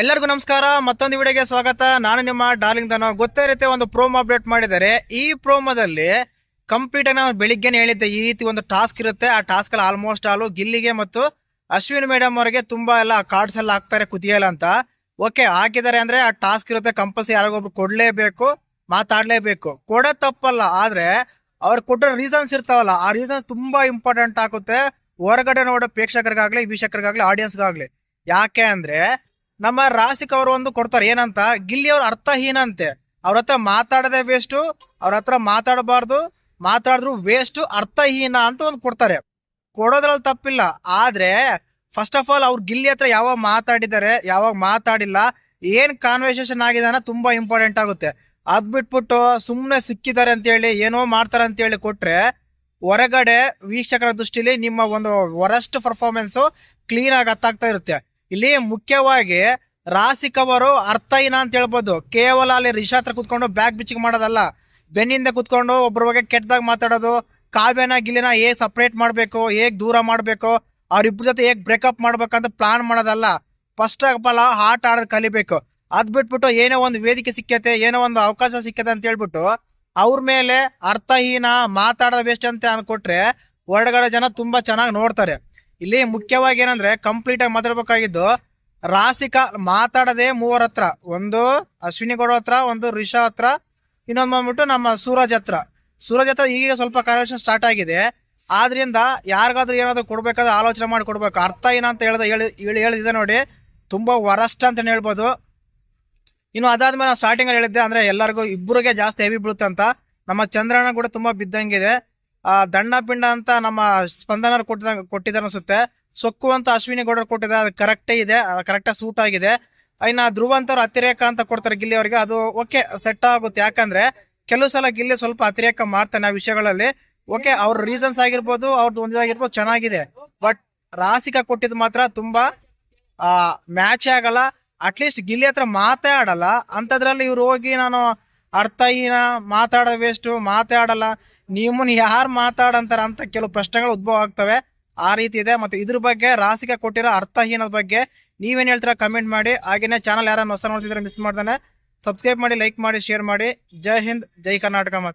ಎಲ್ಲರಿಗೂ ನಮಸ್ಕಾರ. ಮತ್ತೊಂದು ವಿಡಿಯೋಗೆ ಸ್ವಾಗತ. ನಾನು ನಿಮ್ಮ ಡಾರ್ಲಿಂಗ್ ದನ ಗೊತ್ತೇ ಇರುತ್ತೆ, ಒಂದು ಪ್ರೋಮೋ ಅಪ್ಡೇಟ್ ಮಾಡಿದ್ದಾರೆ. ಈ ಪ್ರೋಮೋದಲ್ಲಿ ಕಂಪ್ಲೀಟ್ ಆಗಿ ನಾನು ಬೆಳಿಗ್ಗೆನೆ ಹೇಳಿದ್ದೆ, ಈ ರೀತಿ ಒಂದು ಟಾಸ್ಕ್ ಇರುತ್ತೆ. ಆ ಟಾಸ್ಕ್ ಅಲ್ಲಿ ಆಲ್ಮೋಸ್ಟ್ ಆಲು ಗಿಲ್ಲಿಗೆ ಮತ್ತು ಅಶ್ವಿನ್ ಮೇಡಮ್ ಅವರಿಗೆ ತುಂಬಾ ಎಲ್ಲ ಕಾರ್ಡ್ಸ್ ಎಲ್ಲ ಹಾಕ್ತಾರೆ, ಕುದಿಯಲ್ಲ ಅಂತ. ಓಕೆ ಹಾಕಿದ್ದಾರೆ ಅಂದ್ರೆ ಆ ಟಾಸ್ಕ್ ಇರುತ್ತೆ, ಕಂಪಲ್ಸರಿ ಯಾರಿಗೊಬ್ರು ಕೊಡ್ಲೇಬೇಕು, ಮಾತಾಡ್ಲೇಬೇಕು. ಕೊಡೋ ತಪ್ಪಲ್ಲ, ಆದ್ರೆ ಅವ್ರು ಕೊಟ್ಟೋ ರೀಸನ್ಸ್ ಇರ್ತಾವಲ್ಲ, ಆ ರೀಸನ್ಸ್ ತುಂಬಾ ಇಂಪಾರ್ಟೆಂಟ್ ಆಗುತ್ತೆ. ಹೊರಗಡೆ ನೋಡೋ ಪ್ರೇಕ್ಷಕರಿಗಾಗ್ಲಿ, ವೀಕ್ಷಕರಿಗಾಗ್ಲಿ ಆಡಿಯನ್ಸ್ಗಾಗ್ಲಿ ಯಾಕೆ ಅಂದ್ರೆ ನಮ್ಮ ರಾಸಿಕ್ ಅವರು ಒಂದು ಕೊಡ್ತಾರೆ. ಏನಂತ? ಗಿಲ್ಲಿ ಅವ್ರ ಅರ್ಥಹೀನ ಅಂತೆ. ಅವ್ರ ಹತ್ರ ಮಾತಾಡದೆ ವೇಸ್ಟು ಅವ್ರ ಹತ್ರ ಮಾತಾಡಬಾರ್ದು, ಮಾತಾಡಿದ್ರು ವೇಸ್ಟ್ ಅರ್ಥಹೀನ ಅಂತ ಒಂದು ಕೊಡ್ತಾರೆ. ಕೊಡೋದ್ರಲ್ಲಿ ತಪ್ಪಿಲ್ಲ. ಆದ್ರೆ ಫಸ್ಟ್ ಆಫ್ ಆಲ್ ಅವ್ರು ಗಿಲ್ಲಿ ಹತ್ರ ಯಾವಾಗ ಮಾತಾಡಿದ್ದಾರೆ, ಯಾವಾಗ ಮಾತಾಡಿಲ್ಲ, ಏನ್ ಕಾನ್ವರ್ಸೇಷನ್ ಆಗಿದಾನ ತುಂಬಾ ಇಂಪಾರ್ಟೆಂಟ್ ಆಗುತ್ತೆ. ಅದ್ ಬಿಟ್ಬಿಟ್ಟು ಸುಮ್ಮನೆ ಸಿಕ್ಕಿದ್ದಾರೆ ಅಂತೇಳಿ ಏನೋ ಮಾಡ್ತಾರೆ ಅಂತೇಳಿ ಕೊಟ್ರೆ, ಹೊರಗಡೆ ವೀಕ್ಷಕರ ದೃಷ್ಟಿಲಿ ನಿಮ್ಮ ಒಂದು ವರಸ್ಟ್ ಪರ್ಫಾರ್ಮೆನ್ಸ್ ಕ್ಲೀನ್ ಆಗಿ ಅತ್ತಾಗ್ತಾ ಇರುತ್ತೆ. ಇಲ್ಲಿ ಮುಖ್ಯವಾಗಿ ರಾಸಿಕ್ ಅವರು ಅರ್ಥಹೀನ ಅಂತ ಹೇಳ್ಬೋದು. ಕೇವಲ ಅಲ್ಲಿ ರಿಷಾತ್ರ ಕುತ್ಕೊಂಡು ಬ್ಯಾಗ್ ಬಿಚ್ಚಿಗೆ ಮಾಡೋದಲ್ಲ. ಬೆನ್ನಿಂದ ಕುತ್ಕೊಂಡು ಒಬ್ಬರ ಬಗ್ಗೆ ಕೆಟ್ಟದಾಗ ಮಾತಾಡೋದು, ಕಾವ್ಯನ ಗಿಲಿನ ಏ ಸಪ್ರೇಟ್ ಮಾಡಬೇಕು, ಹೇಗ್ ದೂರ ಮಾಡಬೇಕು, ಅವ್ರಿಬ್ರ ಜೊತೆ ಹೇಗ್ ಬ್ರೇಕಪ್ ಮಾಡ್ಬೇಕಂತ ಪ್ಲಾನ್ ಮಾಡೋದಲ್ಲ. ಫಸ್ಟ್ ಆಫ್ ಆಲ್ ಆಟ ಆಡೋದು ಕಲಿಬೇಕು. ಅದ್ ಬಿಟ್ಬಿಟ್ಟು ಏನೋ ಒಂದು ವೇದಿಕೆ ಸಿಕ್ಕತೆ, ಏನೋ ಒಂದು ಅವಕಾಶ ಸಿಕ್ಕತೆ ಅಂತ ಹೇಳ್ಬಿಟ್ಟು ಅವ್ರ ಮೇಲೆ ಅರ್ಥಹೀನ ಮಾತಾಡೋದು ವೇಸ್ಟ್ ಅಂತ ಅನ್ಕೊಟ್ರೆ ಹೊರಗಡೆ ಜನ ತುಂಬಾ ಚೆನ್ನಾಗಿ ನೋಡ್ತಾರೆ. ಇಲ್ಲಿ ಮುಖ್ಯವಾಗಿ ಏನಂದ್ರೆ ಕಂಪ್ಲೀಟ್ ಆಗಿ ಮಾತಾಡ್ಬೇಕಾಗಿದ್ದು ರಾಸಿಕ ಮಾತಾಡದೆ ಮೂವರ ಹತ್ರ, ಒಂದು ಅಶ್ವಿನಿ ಗೌಡ ಹತ್ರ, ಒಂದು ರಿಷಾ ಹತ್ರ, ಇನ್ನೊಂದು ಬಂದ್ಬಿಟ್ಟು ನಮ್ಮ ಸೂರಜ್ ಹತ್ರ. ಸೂರಜ್ ಹತ್ರ ಈಗೀಗ ಸ್ವಲ್ಪ ಕನೆಕ್ಷನ್ ಸ್ಟಾರ್ಟ್ ಆಗಿದೆ. ಆದ್ರಿಂದ ಯಾರಿಗಾದ್ರೂ ಏನಾದ್ರೂ ಕೊಡ್ಬೇಕಾದ್ರೆ ಆಲೋಚನೆ ಮಾಡಿ ಕೊಡ್ಬೇಕು. ಅರ್ಥ ಏನಂತ ಹೇಳಿದ ಹೇಳಿ ಹೇಳಿ ಹೇಳಿದೆ ನೋಡಿ. ತುಂಬಾ ವರಷ್ಟ ಅಂತ ಹೇಳ್ಬೋದು. ಇನ್ನು ಅದಾದ್ಮೇಲೆ ಸ್ಟಾರ್ಟಿಂಗ್ ಅಲ್ಲಿ ಹೇಳಿದ್ದೆ ಅಂದ್ರೆ ಎಲ್ಲರಿಗೂ ಇಬ್ಬರಿಗೆ ಜಾಸ್ತಿ ಹೆವಿ ಬೀಳುತ್ತೆ ಅಂತ. ನಮ್ಮ ಚಂದ್ರನ ಕೂಡ ತುಂಬಾ ಬಿದ್ದಂಗಿದೆ. ದಂಡ ಪಿಂಡ ಅಂತ ನಮ್ಮ ಸ್ಪಂದನ ಕೊಟ್ಟಿದ ಕೊಟ್ಟಿದ್ದಾರೆ ಅನ್ಸುತ್ತೆ ಸೊಕ್ಕು ಅಂತ ಅಶ್ವಿನಿ ಗೌಡರು ಕೊಟ್ಟಿದ್ದಾರೆ. ಅದು ಕರೆಕ್ಟೇ ಇದೆ. ಕರೆಕ್ಟಾಗಿ ಸೂಟ್ ಆಗಿದೆ. ಇನ್ನ ಧ್ರುವ ಅಂತವ್ರು ಅತಿರೇಕ ಅಂತ ಕೊಡ್ತಾರೆ ಗಿಲ್ಲಿ ಅವರಿಗೆ. ಅದು ಓಕೆ ಸೆಟ್ ಆಗುತ್ತೆ. ಯಾಕಂದ್ರೆ ಕೆಲವು ಸಲ ಗಿಲ್ಲಿ ಸ್ವಲ್ಪ ಅತಿರೇಕ ಮಾಡ್ತಾನೆ ಆ ವಿಷಯಗಳಲ್ಲಿ. ಓಕೆ ಅವ್ರ ರೀಸನ್ಸ್ ಆಗಿರ್ಬೋದು ಅವ್ರದ್ದು ಒಂದಾಗಿರ್ಬೋದು ಚೆನ್ನಾಗಿದೆ. ಬಟ್ ರಾಸಿಕ ಕೊಟ್ಟಿದ್ದು ಮಾತ್ರ ತುಂಬಾ, ಆ ಮ್ಯಾಚ್ ಆಗಲ್ಲ. ಅಟ್ಲೀಸ್ಟ್ ಗಿಲ್ಲಿ ಹತ್ರ ಮಾತೇ ಆಡಲ್ಲ. ಅಂಥದ್ರಲ್ಲಿ ಇವ್ರು ಹೋಗಿ ನಾನು ಅರ್ಥಹೀನ ಮಾತಾಡೋ ವೇಸ್ಟು ಆಡಲ್ಲ. ನಿಮ್ಮನ್ನ ಯಾರು ಮಾತಾಡಂತಾರ ಅಂತ ಕೆಲವು ಪ್ರಶ್ನೆಗಳು ಉದ್ಭವ ಆಗ್ತವೆ. ಆ ರೀತಿ ಇದೆ. ಮತ್ತೆ ಇದ್ರ ಬಗ್ಗೆ ರಾಸಿಕ ಕೊಟ್ಟಿರೋ ಅರ್ಥಹೀನದ ಬಗ್ಗೆ ನೀವೇನು ಹೇಳ್ತೀರಾ ಕಮೆಂಟ್ ಮಾಡಿ. ಹಾಗೇನೇ ಚಾನಲ್ ಯಾರನ್ನ ಹೊಸ ನೋಡ್ತಿದ್ರೆ ಮಿಸ್ ಮಾಡ್ತಾನೆ ಸಬ್ಸ್ಕ್ರೈಬ್ ಮಾಡಿ ಲೈಕ್ ಮಾಡಿ ಶೇರ್ ಮಾಡಿ. ಜೈ ಹಿಂದ್, ಜೈ ಕರ್ನಾಟಕ ಮತ್ತೆ